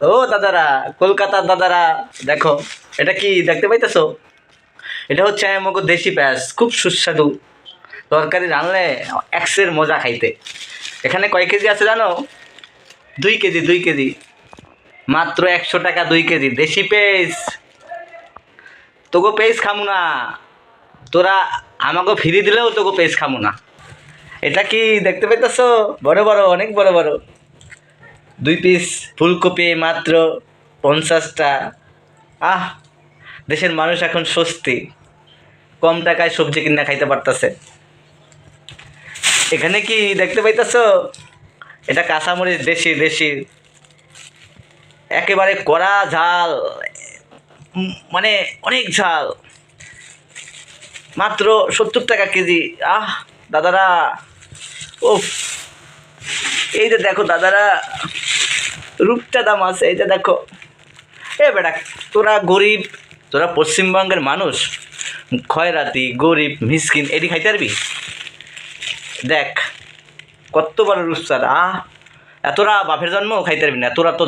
ও দাদারা, কলকাতার দাদারা, দেখো, এটা কি দেখতে পাইতেছো? এটা হচ্ছে আমাকে দেশি পেঁয়াজ, খুব সুস্বাদু। তরকারি রানলে একসের মজা খাইতে। এখানে কয় কেজি আছে জানো? দুই কেজি দুই কেজি। মাত্র একশো টাকা দুই কেজি, দেশি পেঁয়াজ। তোকে পেঁয়াজ খামু না। তোরা আমাকে ফিরি দিলেও তোকে পেঁয়াজ খামু না। এটা কি দেখতে পাইতেছো? বড় বড়, অনেক বড় বড়। দুই পিস ফুলকপি মাত্র পঞ্চাশটা। আহ, দেশের মানুষ এখন স্বস্তি। কম টাকায় সবজি কিনা খাইতে পারতাছে। এখানে কি দেখতে পাইতেছ? এটা কাঁচামরিচ, দেশি দেশি। একেবারে কড়া ঝাল। মানে অনেক ঝাল। মাত্র সত্তর টাকা কেজি। আহ, দাদারা। ওফ এই যে দেখো দাদারা রূপটা দাম আছে এই যে দেখো। এ বেটা তোরা গরিব তোরা পশ্চিমবঙ্গের মানুষ খয়রাতি গরিব মিসকিন এটি খাইতে পারবি? দেখ কত বড় রূপসার আহ! এতরা বাপের জন্ম খাইতে পারবি না তোরা তো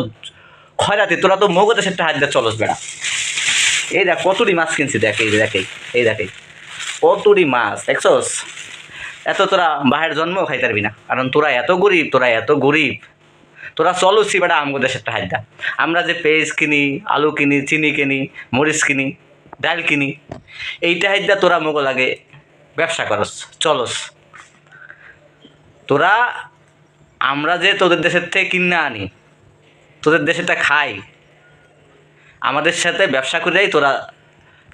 খয়রাতি তোরা তো মগতে সেটা হাত দিয়ে চলস বেড়া এই দেখ কতটি মাছ কিনছি দেখ এই দেখ এই, দেখ কতটি মাছ দেখছস? এত তোরা বাহের জন্মও খাইতে পারবি না। কারণ তোরা এত গরিব, তোরা এত গরিব। তোরা চলো বেটা আমগো দেশের হাইদা। আমরা যে পেঁয়াজ কিনি, আলু কিনি, চিনি কিনি, মরিচ কিনি, ডাল কিনি, এইটা হাইদা তোরা মোগো লাগে ব্যবসা করস, চলস। তোরা আমরা যে তোদের দেশের থেকে কিনে আনি, তোদের দেশেরটা খাই, আমাদের সাথে ব্যবসা করেই তোরা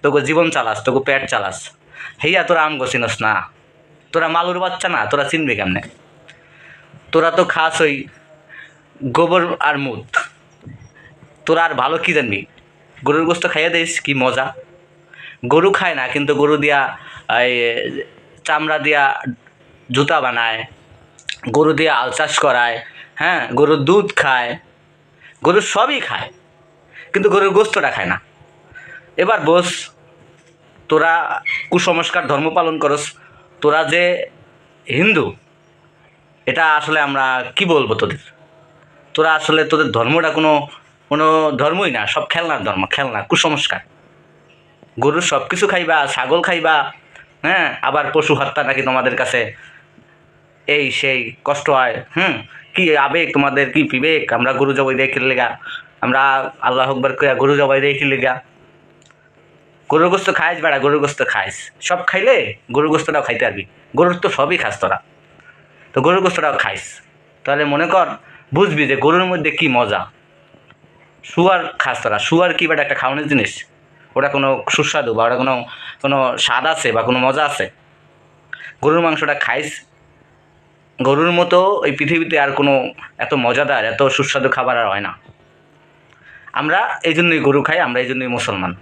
তোকে জীবন চালাস, তোকে পেট চালাস। হেইয়া তোরা আম চিনস না। তোরা মালুর বাচ্চা না, তোরা চিনবি কেমনে? তোরা তো খাস ওই গোবর আর মুদ। তোরা আর ভালো কি জানবি? গরুর গোস্ত খাইয়ে দিস, কি মজা। গরু খায় না, কিন্তু গরু দিয়া, এই চামড়া দিয়া জুতা বানায়, গরু দিয়ে আল চাষ করায় হ্যাঁ গরুর দুধ খায় গরুর সবই খায়, কিন্তু গরুর গোস্তটা খায় না। এবার বস, তোরা কুসংস্কার ধর্ম পালন করস তোরা যে হিন্দু, এটা আসলে আমরা কি বলব তোদের? তোরা আসলে তোদের ধর্মটা কোনো কোনো ধর্মই না, সব খেলনার ধর্ম, খেলনা, কুসংস্কার। গরুর সব কিছু খাইবা, ছাগল খাইবা হ্যাঁ? আবার পশু হত্যা নাকি তোমাদের কাছে এই সেই কষ্ট হয়, হুম? কি আবেগ তোমাদের, কি বিবেক? আমরা গরু জবাই দিয়ে খেলে আমরা আল্লাহ আকবর গরু জবাই দিয়ে খেলে গরুর গোস্ত খাইস বেড়া, গরুর গোস্ত খাইস। সব খাইলে গরুর গোস্তটাও খাইতে পারবি। গরুর তো সবই খাস তোরা। তো গরুর গোস্তটাও খাইস। তাহলে মনে কর, বুঝবি যে গরুর মধ্যে কি মজা। শুয়ার খাস তোরা। শুয়ার কি বেটা একটা খাওয়ানোর জিনিস? ওটা কোনো সুস্বাদু বা ওটা কোনো কোনো স্বাদ আছে বা কোনো মজা আছে? গরুর মাংসটা খাইস। গরুর মতো এই পৃথিবীতে আর কোনো এত মজাদার, এত সুস্বাদু খাবার আর হয় না। আমরা এই জন্যই গরু খাই, আমরা এই জন্যই মুসলমান।